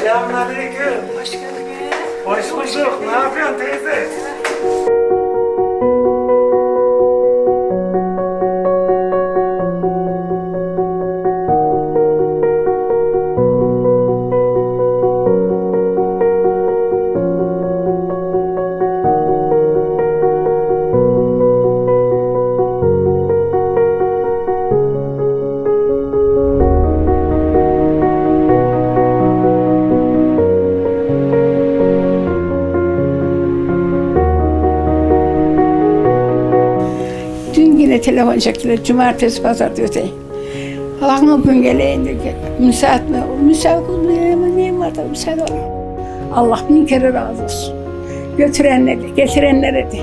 Selamünaleyküm. Hoş geldin. Hoş bulduk. Ne yapıyorsun teyze? Yine telefon çektiler. Cumartesi, pazar de. Allah'ım gün geleyim ki, Müsait mi? Müsait mı? Ama neyim var da müsait ol. Allah bin kere razı olsun. Götürenlere, getirenlere de.